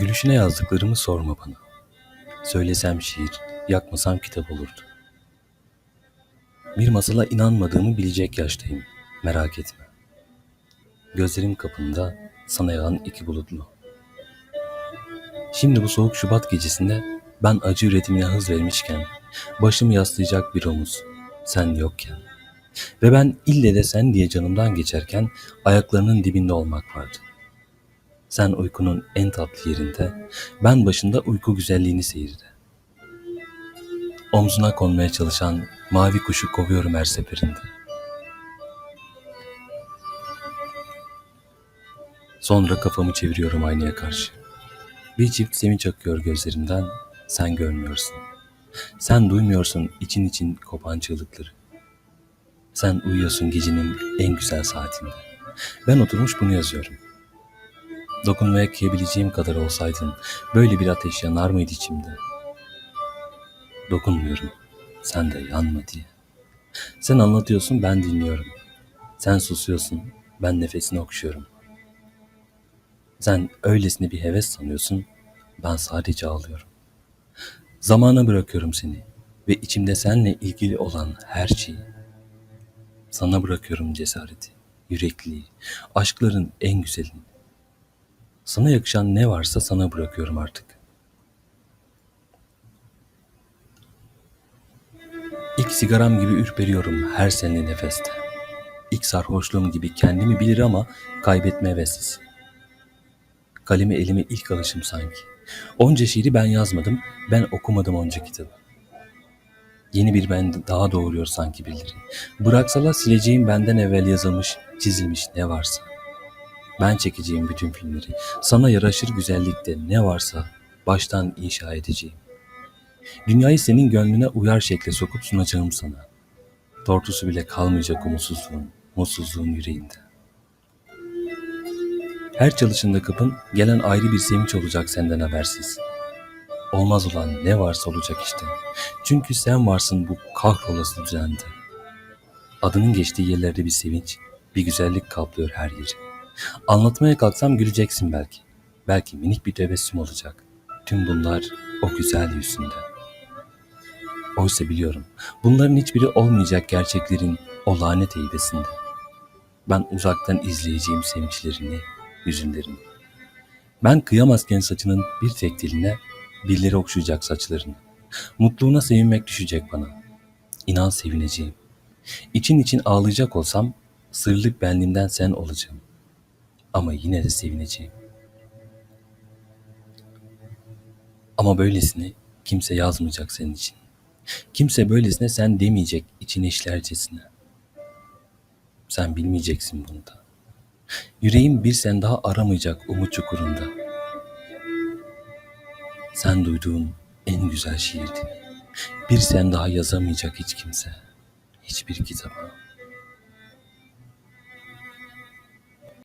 Gülüşüne yazdıklarımı sorma bana. Söylesem şiir, yakmasam kitap olurdu. Bir masala inanmadığımı bilecek yaştayım. Merak etme. Gözlerim kapında sana yağan iki bulutlu. Şimdi bu soğuk Şubat gecesinde ben acı üretimine hız vermişken, başımı yaslayacak bir omuz, sen yokken. Ve ben ille de sen diye canımdan geçerken ayaklarının dibinde olmak vardı. Sen uykunun en tatlı yerinde, ben başında uyku güzelliğini seyirde. Omzuna konmaya çalışan mavi kuşu kovuyorum her seferinde. Sonra kafamı çeviriyorum aynaya karşı. Bir çift sevinç akıyor gözlerimden, sen görmüyorsun. Sen duymuyorsun için için kopan çığlıkları. Sen uyuyorsun gecenin en güzel saatinde. Ben oturmuş bunu yazıyorum. Dokunmaya kıyabileceğim kadar olsaydın, böyle bir ateş yanar mıydı içimde? Dokunmuyorum, sen de yanma diye. Sen anlatıyorsun, ben dinliyorum. Sen susuyorsun, ben nefesini okşuyorum. Sen öylesine bir heves sanıyorsun, ben sadece ağlıyorum. Zamana bırakıyorum seni ve içimde seninle ilgili olan her şeyi. Sana bırakıyorum cesareti, yürekliği, aşkların en güzelini. Sana yakışan ne varsa sana bırakıyorum artık. İlk sigaram gibi ürperiyorum her seninle nefeste. İlk sarhoşluğum gibi kendimi bilir ama kaybetme heveslisi. Kalemi elime ilk alışım sanki. Onca şiiri ben yazmadım, ben okumadım onca kitabı. Yeni bir ben daha doğuruyor sanki birileri. Bıraksalar sileceğim benden evvel yazılmış, çizilmiş ne varsa. Ben çekeceğim bütün filmleri. Sana yaraşır güzellikte ne varsa baştan inşa edeceğim. Dünyayı senin gönlüne uyar şekle sokup sunacağım sana. Tortusu bile kalmayacak umutsuzluğun, mutsuzluğun yüreğinde. Her çalışında kapın gelen ayrı bir sevinç olacak senden habersiz. Olmaz olan ne varsa olacak işte. Çünkü sen varsın bu kahrolası düzende. Adının geçtiği yerlerde bir sevinç, bir güzellik kaplıyor her yeri. Anlatmaya kalksam güleceksin belki. Belki minik bir tebessüm olacak. Tüm bunlar o güzel yüzünde. Oysa biliyorum bunların hiçbiri olmayacak gerçeklerin o lanet heybesinde. Ben uzaktan izleyeceğim sevinçlerini, hüzünlerini. Ben kıyamazken saçının bir tek diline birileri okşayacak saçlarını. Mutluluğuna sevinmek düşecek bana. İnan sevineceğim. İçin için ağlayacak olsam sırlık benliğimden sen olacağım. Ama yine de sevineceğim. Ama böylesini kimse yazmayacak senin için. Kimse böylesine sen demeyecek için işlercesine. Sen bilmeyeceksin bunu da. Yüreğim bir sen daha aramayacak umut çukurunda. Sen duyduğun en güzel şiirdi. Bir sen daha yazamayacak hiç kimse. Hiçbir kitaba.